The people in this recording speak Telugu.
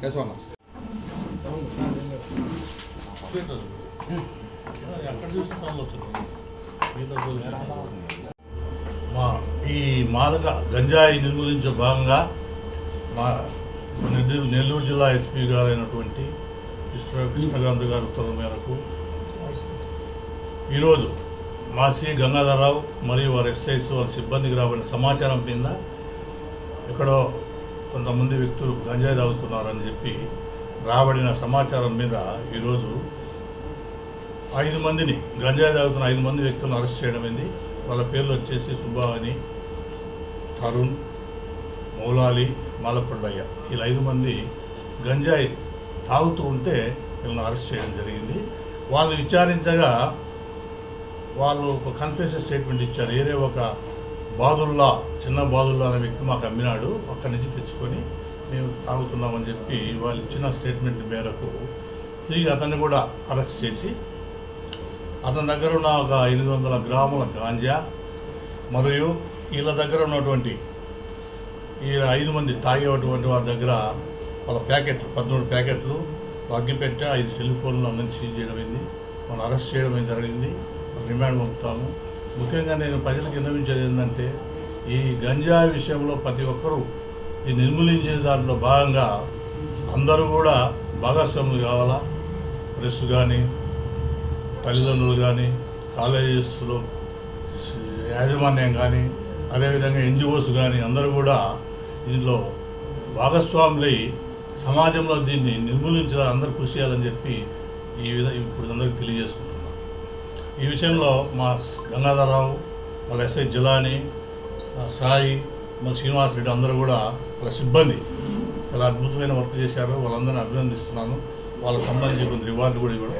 కేశవన్న మా ఈ మాదక గంజాయి నిర్మూలించే భాగంగా మా నెల్లూరు నెల్లూరు జిల్లా ఎస్పీ గారు అయినటువంటి కృష్ణకాంత్ గారి ఉత్తర్వుల మేరకు ఈరోజు మా సి గంగాధరరావు మరియు వారి ఎస్ఐస్ వారి సిబ్బందికి రాబడిన సమాచారం కింద ఎక్కడో కొంతమంది వ్యక్తులు గంజాయి తాగుతున్నారని చెప్పి రాబడిన సమాచారం మీద ఈరోజు ఐదు మందిని గంజాయి తాగుతున్న ఐదు మంది వ్యక్తులను అరెస్ట్ చేయడమైంది వాళ్ళ పేర్లు వచ్చేసి సుబ్బావని తరుణ్ మౌలాలి మాలపండయ్య వీళ్ళ ఐదు మంది గంజాయి తాగుతూ ఉంటే వీళ్ళని అరెస్ట్ చేయడం జరిగింది. వాళ్ళు విచారించగా వాళ్ళు ఒక కన్ఫెషన్ స్టేట్మెంట్ ఇచ్చారు. ఏరే ఒక బాదుల్లా చిన్న బాదుల్లా అనే వ్యక్తి మాకు అమ్మినాడు. అక్కడి నుంచి తెచ్చుకొని మేము తాగుతున్నామని చెప్పి వాళ్ళు ఇచ్చిన స్టేట్మెంట్ మేరకు తిరిగి అతన్ని కూడా అరెస్ట్ చేసి అతని దగ్గర ఉన్న ఒక ఎనిమిది వందల గ్రాముల గాంజా మరియు వీళ్ళ దగ్గర ఉన్నటువంటి ఈ ఐదు మంది తాగేటువంటి వారి దగ్గర వాళ్ళ ప్యాకెట్లు పదమూడు ప్యాకెట్లు అగ్గిపెట్ట ఐదు సెల్ ఫోన్లు అందరినీ సీజ్ చేయడమైంది మనం అరెస్ట్ చేయడం జరిగింది? రిమాండ్ పంపుతాము. ముఖ్యంగా నేను ప్రజలకు విన్నవించేది ఏంటంటే ఈ గంజా విషయంలో ప్రతి ఒక్కరూ ఈ నిర్మూలించే దాంట్లో భాగంగా అందరూ కూడా భాగస్వాములు కావాలా? ప్రెస్ కానీ తల్లిదండ్రులు కానీ కాలేజెస్లో యాజమాన్యం కానీ అదేవిధంగా ఎన్జిఓస్ కానీ అందరూ కూడా దీనిలో భాగస్వాములై సమాజంలో దీన్ని నిర్మూలించాలని అందరూ కృషి చేయాలని చెప్పి ఈ విధంగా ఇప్పుడు అందరికీ తెలియజేసుకుంటున్నాను. ఈ విషయంలో మా గంగాధరరావు వాళ్ళ ఎస్ఐ జిలాని సాయి మన శ్రీనివాస్ రెడ్డి అందరూ కూడా వాళ్ళ సిబ్బంది చాలా అద్భుతమైన వర్క్ చేశారు. వాళ్ళందరినీ అభినందిస్తున్నాను. వాళ్ళకి సంబంధించి కొన్ని రివార్డు కూడా ఇవ్వడం